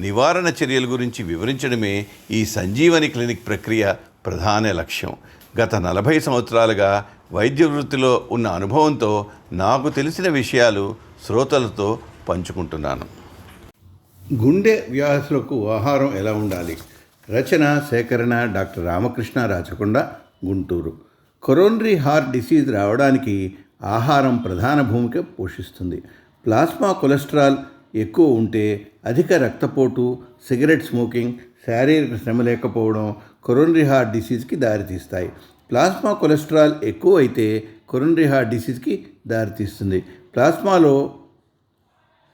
నివారణ చర్యల గురించి వివరించడమే ఈ సంజీవని క్లినిక్ ప్రక్రియ ప్రధాన లక్ష్యం. గత నలభై సంవత్సరాలుగా వైద్య వృత్తిలో ఉన్న అనుభవంతో నాకు తెలిసిన విషయాలు శ్రోతలతో పంచుకుంటున్నాను. గుండె వ్యాధులకు ఆహారం ఎలా ఉండాలి? రచన సేకరణ doctor Ramakrishna Rachakonda Guntur. Coronary heart disease రావడానికి ఆహారం ప్రధాన భూమిక పోషిస్తుంది. ప్లాస్మా కొలెస్ట్రాల్ ఎక్కువ ఉంటే అధిక రక్తపోటు సిగరెట్ స్మోకింగ్ శారీరక శ్రమ లేకపోవడం కొరోనరీ హార్ట్ డిసీజ్కి దారితీస్తాయి. ప్లాస్మా కొలెస్ట్రాల్ ఎక్కువ అయితే కొరోనరీ హార్ట్ డిసీజ్కి దారితీస్తుంది. ప్లాస్మాలో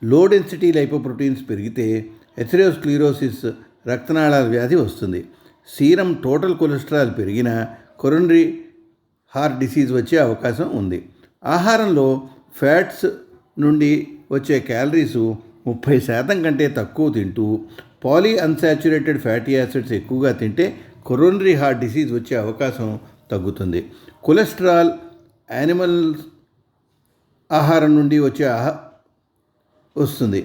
లో డెన్సిటీ లైపోప్రోటీన్స్ పెరిగితే ఎథెరోస్క్లీరోసిస్ రక్తనాళాల వ్యాధి వస్తుంది. సీరం టోటల్ కొలెస్ట్రాల్ పెరిగినా కొరోనరీ హార్ట్ డిసీజ్ వచ్చే అవకాశం ఉంది. ఆహారంలో ఫ్యాట్స్ నుండి వచ్చే క్యాలరీసు ముప్పై శాతం కంటే తక్కువ తింటూ పాలీ అన్సాచురేటెడ్ ఫ్యాటీ యాసిడ్స్ ఎక్కువగా తింటే కొరోనరీ హార్ట్ డిసీజ్ వచ్చే అవకాశం తగ్గుతుంది. కొలెస్ట్రాల్ యానిమల్ ఆహారం నుండి వచ్చే ఆహా వస్తుంది.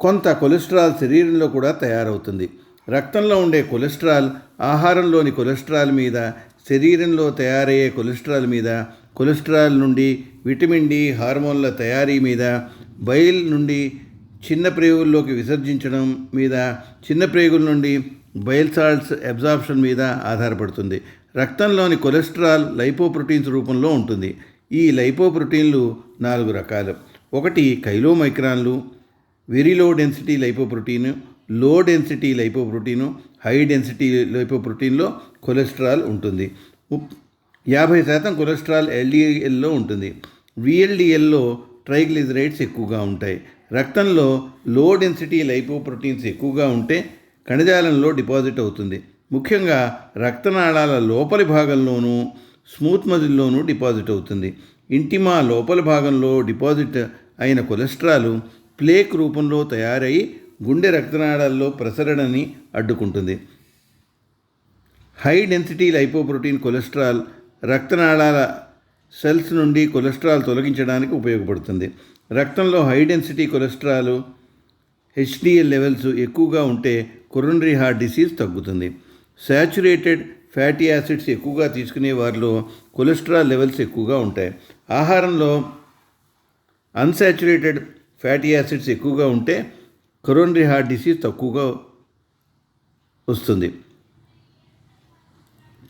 కొంత కొలెస్ట్రాల్ శరీరంలో కూడా తయారవుతుంది. రక్తంలో ఉండే కొలెస్ట్రాల్ ఆహారంలోని కొలెస్ట్రాల్ మీద శరీరంలో తయారయ్యే కొలెస్ట్రాల్ మీద కొలెస్ట్రాల్ నుండి విటమిన్ డి హార్మోన్ల తయారీ మీద బైల్ నుండి చిన్న ప్రేగుల్లోకి విసర్జించడం మీద చిన్న ప్రేగుల నుండి బయల్ సాల్ట్స్ అబ్జార్ప్షన్ మీద ఆధారపడుతుంది. రక్తంలోని కొలెస్ట్రాల్ లైపోప్రోటీన్స్ రూపంలో ఉంటుంది. ఈ లైపోప్రోటీన్లు నాలుగు రకాలు. ఒకటి కైలోమైక్రాన్లు వెరీ లో డెన్సిటీ లైపోప్రోటీన్లో డెన్సిటీ లైపోప్రోటీను హై డెన్సిటీ లైపోప్రోటీన్లో కొలెస్ట్రాల్ ఉంటుంది. యాభై శాతం కొలెస్ట్రాల్ ఎల్డిఎల్లో ఉంటుంది. విఎల్డిఎల్లో ట్రైగ్లిజరైడ్స్ ఎక్కువగా ఉంటాయి. రక్తంలో లో డెన్సిటీ లైపోప్రోటీన్స్ ఎక్కువగా ఉంటే కణజాలంలో డిపాజిట్ అవుతుంది. ముఖ్యంగా రక్తనాళాల లోపలి భాగంలోనూ స్మూత్ మజిల్లోనూ డిపాజిట్ అవుతుంది. ఇంటిమా లోపలి భాగంలో డిపాజిట్ అయిన కొలెస్ట్రాల్ ప్లేక్ రూపంలో తయారై గుండె రక్తనాళాల్లో ప్రసరణని అడ్డుకుంటుంది. హై డెన్సిటీ లైపోప్రోటీన్ కొలెస్ట్రాల్ రక్తనాళాల సెల్స్ నుండి కొలెస్ట్రాల్ తొలగించడానికి ఉపయోగపడుతుంది. రక్తంలో high density cholesterol HDL levels ఎక్కువగా ఉంటే కొరోనరీ హార్ట్ డిసీజ్ తగ్గుతుంది. శాచురేటెడ్ ఫ్యాటీ యాసిడ్స్ ఎక్కువగా తీసుకునే వారిలో కొలెస్ట్రాల్ లెవెల్స్ ఎక్కువగా ఉంటాయి. ఆహారంలో అన్సాచురేటెడ్ ఫ్యాటీ యాసిడ్స్ ఎక్కువగా ఉంటే కొరోనరీ హార్ట్ డిసీజ్ తక్కువగా వస్తుంది.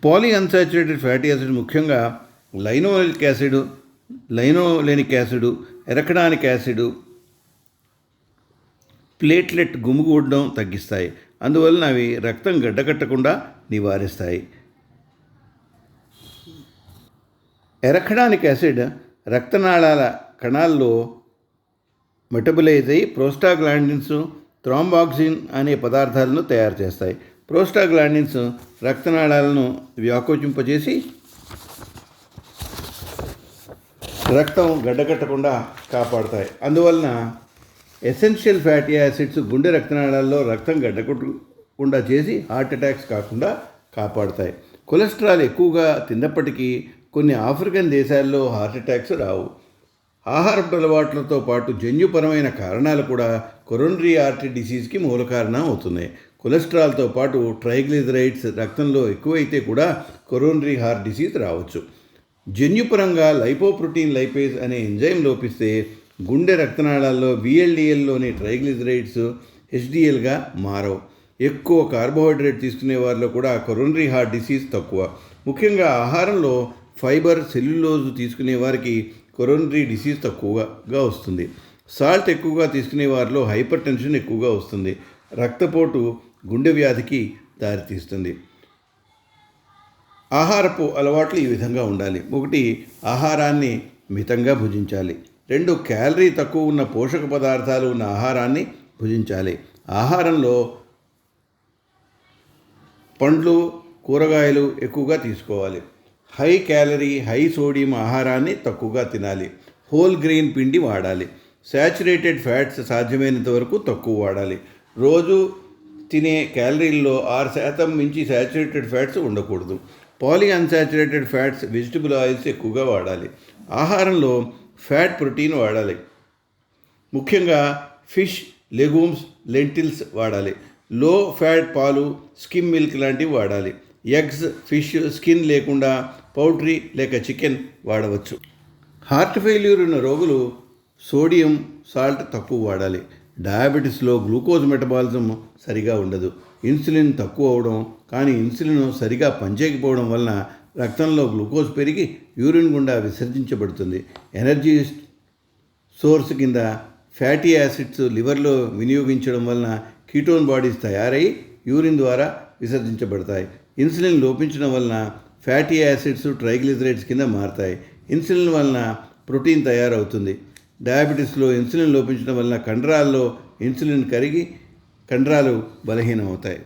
పాలీ అన్సాచురేటెడ్ ఫ్యాటీ యాసిడ్ ముఖ్యంగా linoleic acid linolenic acid arachidonic acid platelet గుమిగూడడం తగ్గిస్తాయి. అందువలన అవి రక్తం గడ్డకట్టకుండా నివారిస్తాయి. ఎరకడానిక్ యాసిడ్ రక్తనాళాల కణాల్లో మెటబులైజ్ అయి ప్రోస్టాగ్లాండిన్స్ థ్రాంబాక్సిన్ అనే పదార్థాలను తయారు చేస్తాయి. ప్రోస్టాగ్లాండిన్స్ రక్తనాళాలను వ్యాకోచింపజేసి రక్తం గడ్డకట్టకుండా కాపాడతాయి. అందువలన ఎసెన్షియల్ ఫ్యాటీ యాసిడ్స్ గుండె రక్తనాళాల్లో రక్తం గడ్డకట్టకుండా చేసి హార్ట్ అటాక్స్ కాకుండా కాపాడతాయి. కొలెస్ట్రాల్ ఎక్కువగా తిన్నప్పటికీ కొన్ని ఆఫ్రికన్ దేశాల్లో హార్ట్ అటాక్స్ రావు. ఆహారపు అలవాట్లతో పాటు జన్యుపరమైన కారణాలు కూడా కొరోనరీ ఆర్టరీ డిసీజ్కి మూల కారణం అవుతున్నాయి. కొలెస్ట్రాల్తో పాటు ట్రైగ్లిజరైడ్స్ రక్తంలో ఎక్కువైతే కూడా కొరోనరీ హార్ట్ డిసీజ్ రావచ్చు. జన్యుపరంగా లైపోప్రోటీన్ లైపేజ్ అనే ఎంజైమ్ లోపిస్తే గుండె రక్తనాళాల్లో విఎల్డిఎల్లోని ట్రైగ్లిజరైడ్స్ హెచ్డిఎల్గా మారవు. ఎక్కువ కార్బోహైడ్రేట్ తీసుకునే వారిలో కూడా కొరోనరీ హార్ట్ డిసీజ్ తక్కువ. ముఖ్యంగా ఆహారంలో ఫైబర్ సెల్యులోజ్ తీసుకునే వారికి కొరోనరీ డిసీజ్ తక్కువగా వస్తుంది. సాల్ట్ ఎక్కువగా తీసుకునే వారిలో హైపర్ టెన్షన్ ఎక్కువగా వస్తుంది. రక్తపోటు గుండె వ్యాధికి దారితీస్తుంది. ఆహారపు అలవాట్లు ఈ విధంగా ఉండాలి. ఒకటి ఆహారాన్ని మితంగా భుజించాలి. రెండు క్యాలరీ తక్కువ ఉన్న పోషక పదార్థాలు ఉన్న ఆహారాన్ని భుజించాలి. ఆహారంలో పండ్లు కూరగాయలు ఎక్కువగా తీసుకోవాలి. హై క్యాలరీ హై సోడియం ఆహారాన్ని తక్కువగా తినాలి. హోల్ గ్రెయిన్ పిండి వాడాలి. శాచురేటెడ్ ఫ్యాట్స్ సాధ్యమైనంత వరకు తక్కువ వాడాలి. రోజు తినే క్యాలరీల్లో ఆరు శాతం మించి శాచురేటెడ్ ఫ్యాట్స్ ఉండకూడదు. Poly unsaturated fats vegetable oils ఎక్కువగా వాడాలి. ఆహారంలో ఫ్యాట్ ప్రోటీన్ వాడాలి. ముఖ్యంగా ఫిష్ లెగూమ్స్ లెంటిల్స్ వాడాలి. లో ఫ్యాట్ పాలు స్కిమ్ మిల్క్ లాంటివి వాడాలి. ఎగ్స్ ఫిష్ స్కిన్ లేకుండా పౌల్ట్రీ లేక చికెన్ వాడవచ్చు. హార్ట్ ఫెయిల్యూర్ ఉన్న రోగులు సోడియం సాల్ట్ తక్కువ వాడాలి. డయాబెటీస్లో గ్లూకోజ్ మెటబాలిజం సరిగా ఉండదు. ఇన్సులిన్ తక్కువ అవడం కానీ ఇన్సులిన్ సరిగా పనిచేయకపోవడం వలన రక్తంలో గ్లూకోజ్ పెరిగి యూరిన్ గుండా విసర్జించబడుతుంది. ఎనర్జీ సోర్స్ కింద ఫ్యాటీ యాసిడ్స్ లివర్లో వినియోగించడం వలన కీటోన్ బాడీస్ తయారై యూరిన్ ద్వారా విసర్జించబడతాయి. ఇన్సులిన్ లోపించడం వలన ఫ్యాటీ యాసిడ్స్ ట్రైగ్లిజరైడ్స్ కింద మారతాయి. ఇన్సులిన్ వలన ప్రోటీన్ తయారవుతుంది. డయాబెటీస్లో ఇన్సులిన్ లోపించడం వలన కండరాల్లో ఇన్సులిన్ కరిగి కండరాలు బలహీనమవుతాయి.